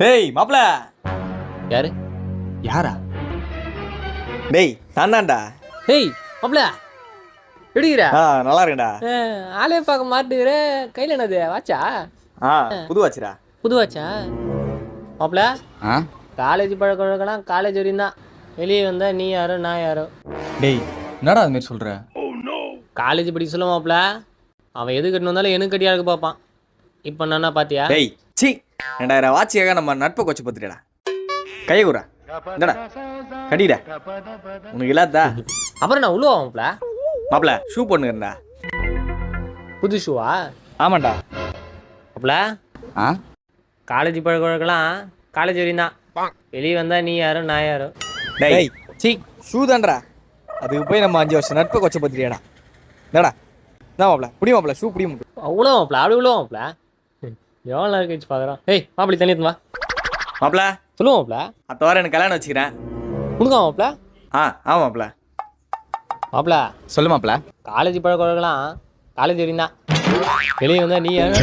டேய் மாப்ள யாரு? யாரா? டேய் நான் தான்டா ஹேய் மாப்ள எடுக்கிற? ஆ நல்லா இருக்கேன்டா ஆளே பார்க்க மாட்டுக்கிற. கையில் என்னது? வாச்சா ஆ புது வாச்சுடா புது வாச்சா மாப்ள ஆ? காலேஜ் பழக்க வழக்கம்லாம் காலேஜ் வரையும் தான். வெளியே வந்தா நீ யாரோ நான் யாரோ. டேய் என்னடா அது மாதிரி சொல்ற? காலேஜ் படிக்க சொல்ல மாப்ள அவன் எது கட்டணும் வந்தாலும் எனக்கு கட்டியா இருக்க பார்ப்பான். இப்போ நானா பாத்தியா? டேய் சி ரெண்டாயிரம் வாட்சியாக நம்ம நட்பை கொச்சு பத்துடா கையை கூறா. இந்தடா. கடிடா. உனக்கு இல்லாதா அப்புறம் நான் உழுவா மாப்ள மாப்ள ஷூ பண்ணுங்கடா புது ஷூவா ஆமாண்டா. மாப்ள ஆ? காலேஜ் பழக்க வழக்கம்லாம் காலேஜ் வரையும் தான் வெளியே வந்தா நீ யாரோ நான் யாரோ? டேய் சி ஷூ தான்டா. அதுக்கு போய் நம்ம அஞ்சு வருஷம் நட்பை கொச்ச பத்துறியாடா என்னடா என்ன மாப்ள புடி மாப்ள ஷூ புடி மாப்ள அவ்வளோ மாப்ள அப்படி உழுவா மாப்ள எவ்வளோ நேரம் கழிச்சு பார்க்குறோம் ஏய் மாப்பிளி தண்ணி எடுத்துன்னு வா. மாப்ள சொல்லுவோம் மாப்ள அடுத்த வாரம் எனக்கு கல்யாணம் வச்சுக்கிறேன். கொடுங்க மாப்ள ஆ ஆமா மாப்ள மாப்ள சொல்லு மாப்ள காலேஜ் பழக்க வழக்கம்லாம் காலேஜ் வரையும் தான் வெளியே வந்தா நீ யாரோ?